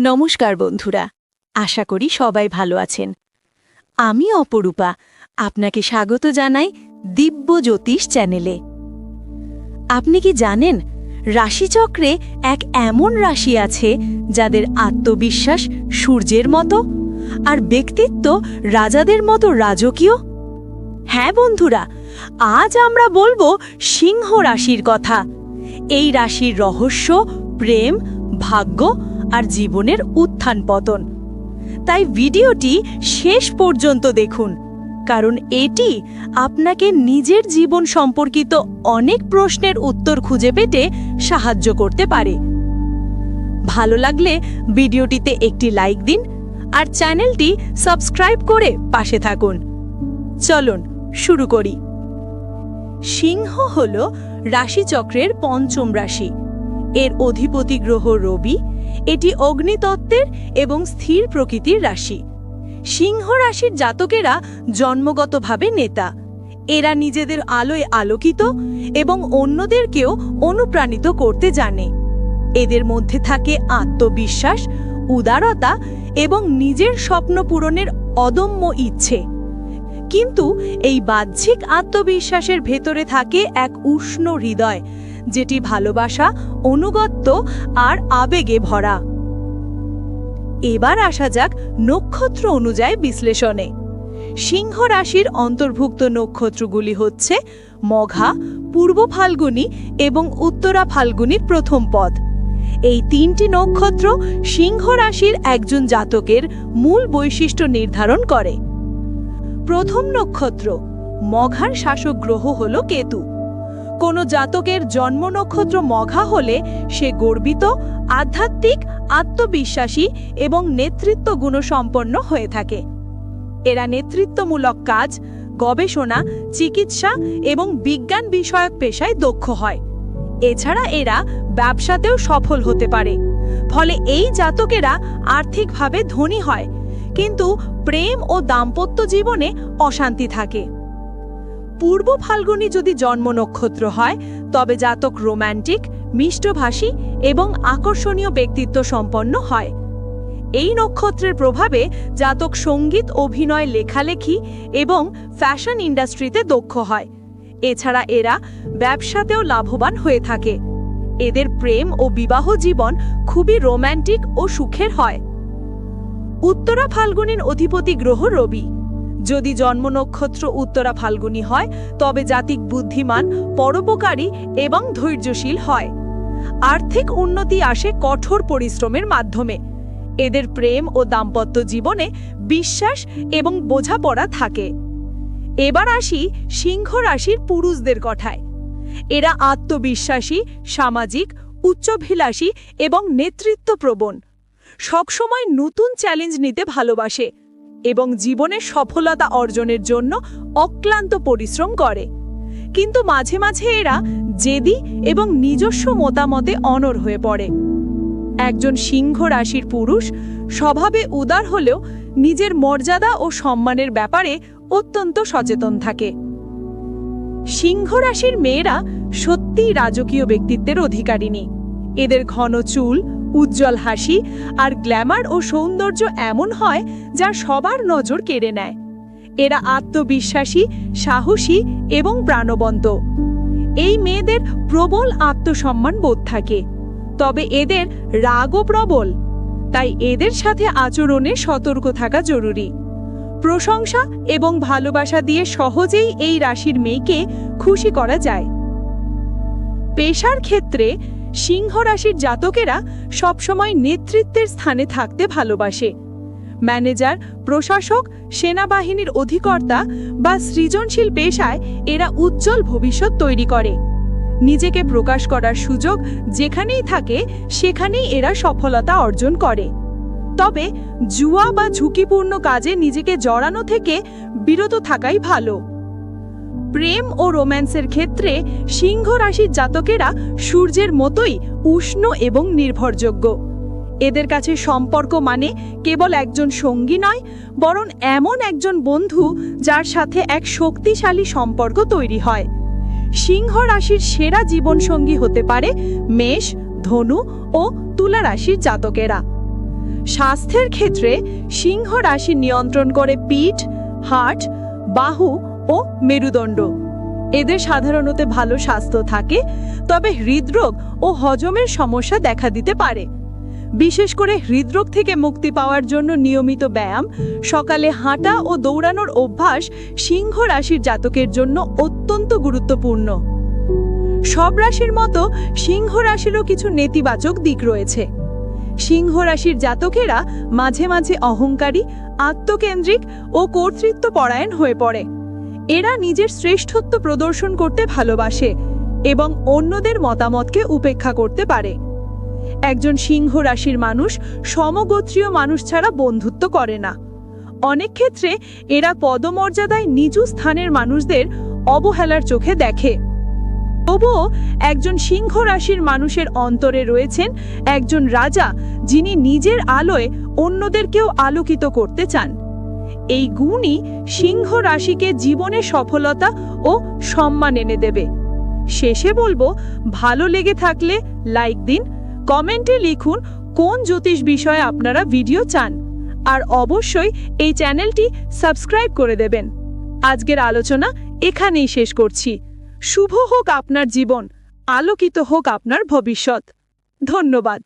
নমস্কার বন্ধুরা, আশা করি সবাই ভালো আছেন। আমি অপরূপা, আপনাকে স্বাগত জানাই দিব্য জ্যোতিষ চ্যানেলে। আপনি কি জানেন, রাশিচক্রে এক এমন রাশি আছে যাদের আত্মবিশ্বাস সূর্যের মতো আর ব্যক্তিত্ব রাজাদের মতো রাজকীয়? হ্যাঁ বন্ধুরা, আজ আমরা বলব সিংহ রাশির কথা। এই রাশির রহস্য, প্রেম, ভাগ্য আর জীবনের উত্থান পতন। তাই ভিডিওটি শেষ পর্যন্ত দেখুন, কারণ এটি আপনাকে নিজের জীবন সম্পর্কিত অনেক প্রশ্নের উত্তর খুঁজে পেতে সাহায্য করতে পারে। ভালো লাগলে ভিডিওটিতে একটি লাইক দিন আর চ্যানেলটি সাবস্ক্রাইব করে পাশে থাকুন। চলুন, শুরু করি। সিংহ হল রাশিচক্রের পঞ্চম রাশি। এর অধিপতি গ্রহ রবি, এটি অগ্নিতত্ত্বের এবং স্থির প্রকৃতির রাশি। সিংহ রাশির জাতকেরা জন্মগতভাবে নেতা। এরা নিজেদের আলোয় আলোকিত এবং অন্যদেরকেও অনুপ্রাণিত করতে জানে। এদের মধ্যে থাকে আত্মবিশ্বাস, উদারতা এবং নিজের স্বপ্ন পূরণের অদম্য ইচ্ছে। কিন্তু এই বাহ্যিক আত্মবিশ্বাসের ভেতরে থাকে এক উষ্ণ হৃদয় যেটি ভালোবাসা, অনুগত্য আর আবেগে ভরা। এবার আসা যাক নক্ষত্র অনুযায়ী বিশ্লেষণে। সিংহ রাশির অন্তর্ভুক্ত নক্ষত্রগুলি হচ্ছে মঘা, পূর্ব ফাল্গুনি এবং উত্তরা ফাল্গুনির প্রথম পদ। এই তিনটি নক্ষত্র সিংহ রাশির একজন জাতকের মূল বৈশিষ্ট্য নির্ধারণ করে। প্রথম নক্ষত্র, মঘার শাসক গ্রহ হল কেতু। কোনো জাতকের জন্ম নক্ষত্র মঘা হলে সে গর্বিত, আধ্যাত্মিক, আত্মবিশ্বাসী এবং নেতৃত্ব গুণসম্পন্ন হয়ে থাকে। এরা নেতৃত্বমূলক কাজ, গবেষণা, চিকিৎসা এবং বিজ্ঞান বিষয়ক পেশায় দক্ষ হয়। এছাড়া এরা ব্যবসাতেও সফল হতে পারে। ফলে এই জাতকেরা আর্থিকভাবে ধনী হয়, কিন্তু প্রেম ও দাম্পত্য জীবনে অশান্তি থাকে। পূর্ব ফাল্গুনী যদি জন্ম নক্ষত্র হয়, তবে জাতক রোম্যান্টিক, মিষ্টভাষী এবং আকর্ষণীয় ব্যক্তিত্ব সম্পন্ন হয়। এই নক্ষত্রের প্রভাবে জাতক সংগীত, অভিনয়, লেখালেখি এবং ফ্যাশন ইন্ডাস্ট্রিতে দক্ষ হয়। এছাড়া এরা ব্যবসাতেও লাভবান হয়ে থাকে। এদের প্রেম ও বিবাহ জীবন খুবই রোম্যান্টিক ও সুখের হয়। উত্তরা ফাল্গুনীর অধিপতি গ্রহ রবি। যদি জন্ম নক্ষত্র উত্তরা ফাল্গুনী হয়, তবে জাতিক বুদ্ধিমান, পরোপকারী এবং ধৈর্যশীল হয়। আর্থিক উন্নতি আসে কঠোর পরিশ্রমের মাধ্যমে। এদের প্রেম ও দাম্পত্য জীবনে বিশ্বাস এবং বোঝাপড়া থাকে। এবার আসি সিংহ রাশির পুরুষদের কথায়। এরা আত্মবিশ্বাসী, সামাজিক, উচ্চভিলাষী এবং নেতৃত্বপ্রবণ। সবসময় নতুন চ্যালেঞ্জ নিতে ভালোবাসে। এবং জীবনে সফলতা অর্জনের জন্য অক্লান্ত পরিশ্রম করে। কিন্তু মাঝে মাঝে এরা জেদি এবং নিজস্ব মতামতে অনর হয়ে পড়ে। একজন সিংহ রাশির পুরুষ স্বভাবে উদার হলেও নিজের মর্যাদা ও সম্মানের ব্যাপারে অত্যন্ত সচেতন থাকে। সিংহ রাশির মেয়েরা সত্যিই রাজকীয় ব্যক্তিত্বের অধিকারিণী। এদের ঘন চুল উজ্জ্বল হাসি আর গ্ল্যামার ও সৌন্দর্য এমন হয় যা সবার নজর কেড়ে নেয়। এরা আত্মবিশ্বাসী, সাহসী এবং প্রাণবন্ত। এই মেয়েদের প্রবল আত্মসম্মান বোধ থাকে। তবে এদের রাগও প্রবল। তাই এদের সাথে আচরণে সতর্ক থাকা জরুরি। প্রশংসা এবং ভালোবাসা দিয়ে সহজেই এই রাশির মেয়েকে খুশি করা যায়। পেশার ক্ষেত্রে সিংহ রাশির জাতকেরা সবসময় নেতৃত্বের স্থানে থাকতে ভালোবাসে। ম্যানেজার, প্রশাসক, সেনাবাহিনীর অধিকর্তা বা সৃজনশীল পেশায় এরা উজ্জ্বল ভবিষ্যৎ তৈরি করে। নিজেকে প্রকাশ করার সুযোগ যেখানেই থাকে, সেখানেই এরা সফলতা অর্জন করে। তবে জুয়া বা ঝুঁকিপূর্ণ কাজে নিজেকে জড়ানো থেকে বিরত থাকাই ভালো। প্রেম ও রোম্যান্সের ক্ষেত্রে সিংহ রাশির জাতকেরা সূর্যের মতোই উষ্ণ এবং নির্ভরযোগ্য। এদের কাছে সম্পর্ক মানে কেবল একজন সঙ্গী নয়, বরং এমন একজন বন্ধু যার সাথে এক শক্তিশালী সম্পর্ক তৈরি হয়। সিংহ রাশির সেরা জীবনসঙ্গী হতে পারে মেষ, ধনু ও তুলা রাশির জাতকেরা। স্বাস্থ্যের ক্ষেত্রে সিংহ রাশি নিয়ন্ত্রণ করে পিঠ হার্ট বাহু ও মেরুদণ্ড। এদের সাধারণত ভালো স্বাস্থ্য থাকে, তবে হৃদরোগ ও হজমের সমস্যা দেখা দিতে পারে। বিশেষ করে হৃদরোগ থেকে মুক্তি পাওয়ার জন্য নিয়মিত ব্যায়াম, সকালে হাঁটা ও দৌড়ানোর অভ্যাস সিংহ রাশির জাতকের জন্য অত্যন্ত গুরুত্বপূর্ণ। সব রাশির মতো সিংহ রাশিরও কিছু নেতিবাচক দিক রয়েছে। সিংহ রাশির জাতকেরা মাঝে মাঝে অহংকারী, আত্মকেন্দ্রিক ও কর্তৃত্বপরায়ণ হয়ে পড়ে। এরা নিজের শ্রেষ্ঠত্ব প্রদর্শন করতে ভালোবাসে এবং অন্যদের মতামতকে উপেক্ষা করতে পারে। একজন সিংহ রাশির মানুষ সমগোত্রীয় মানুষ ছাড়া বন্ধুত্ব করে না। অনেক ক্ষেত্রে এরা পদমর্যাদায় নিচু স্থানের মানুষদের অবহেলার চোখে দেখে। তবুও একজন সিংহ রাশির মানুষের অন্তরে রয়েছেন একজন রাজা যিনি নিজের আলোয় অন্যদেরকেও আলোকিত করতে চান। এই গুণই সিংহ রাশিকে জীবনে সফলতা ও সম্মান এনে দেবে। শেষে বলব, ভালো লেগে থাকলে লাইক দিন কমেন্টে লিখুন কোন জ্যোতিষ বিষয়ে আপনারা ভিডিও চান। আর অবশ্যই এই চ্যানেলটি সাবস্ক্রাইব করে দেবেন। আজকের আলোচনা এখানেই শেষ করছি। শুভ হোক আপনার জীবন, আলোকিত হোক আপনার ভবিষ্যৎ। ধন্যবাদ।